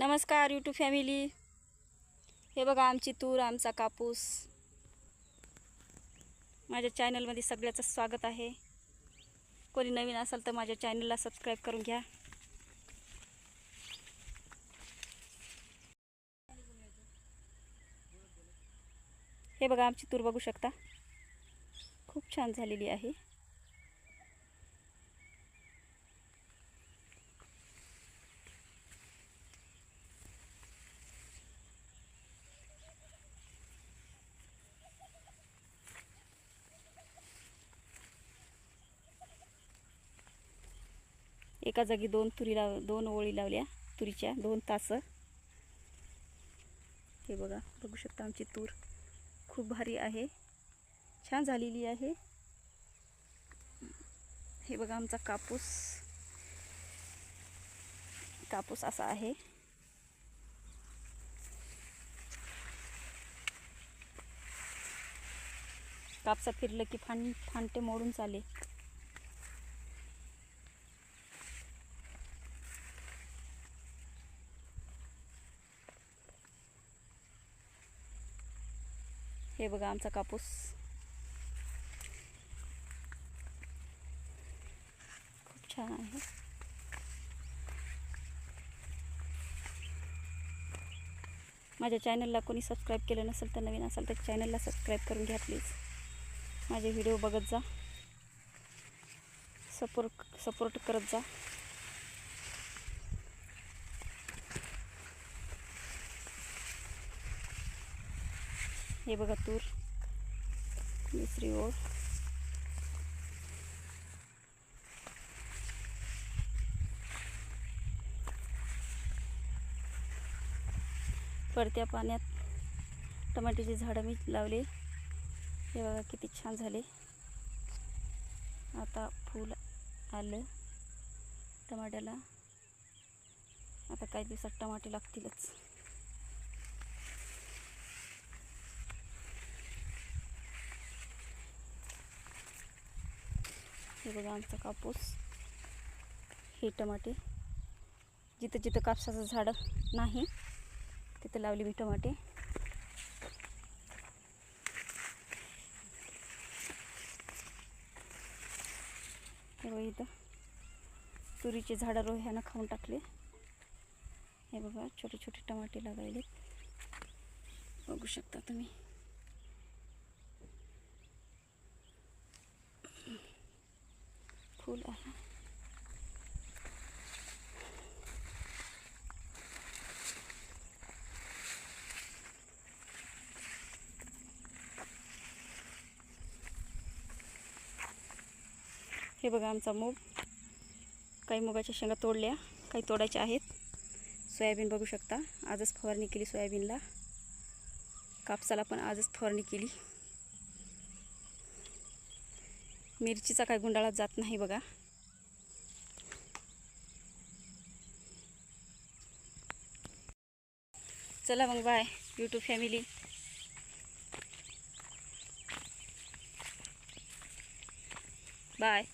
नमस्कार YouTube family हे बघा आमची तूर आमचा कापूस. माझ्या चॅनलमध्ये सगळ्याचं स्वागत आहे. कोणी नवीन असाल तर माझ्या चॅनलला सबस्क्राईब करून घ्या. हे बघा आमची तूर बघू शकता. खूप छान झालेली आहे. एका जागी दोन तुरी लाव दोन ओळी लावल्या तुरीच्या दोन तास. हे बघा बघू शकता आमची तूर खूप भारी आहे. छान झालेली आहे. हे बघा आमचा कापूस. कापूस असा आहे. कापसात फिरलं की फान फांटे मोडून चाले हे बघा आमचा कापूस. खूप छान आहे. माझ्या चॅनलला कोणी सबस्क्राईब केलं नसेल तर नवीन असेल तर चॅनलला सबस्क्राईब करून घ्या प्लीज माझे व्हिडिओ बघत जा. सपोर्ट सपोर्ट करत जा. हे बघा तूर. दुसरी ओळ. पडत्या पाण्यात टमाट्याची झाडं मी लावले. हे बघा किती छान झाले. आता फूल आलं टमाट्याला. आता काही दिवसात टमाटे लागतीलच. हे बघा आमचा कापूस. हे टमाटे. जिथं जिथं कापसाचं झाडं नाही तिथं लावली मी टमाटे. हे बघा इथं. तुरीचे झाडं रोह्यानं खाऊन टाकले. हे बघा छोटे छोटे टमाटे लागायले बघू शकता तुम्ही. फूल आहे. हे बघा आमचा मूग. काही मुगाच्या शेंगा तोडल्या काही तोडायच्या आहेत. सोयाबीन बघू शकता. आजच फवारणी केली सोयाबीनला. कापसाला पण आजच फवारणी केली. मिरचीचा काय गुंडाळा जात नाही बघा. चला मग बाय यूट्यूब फॅमिली बाय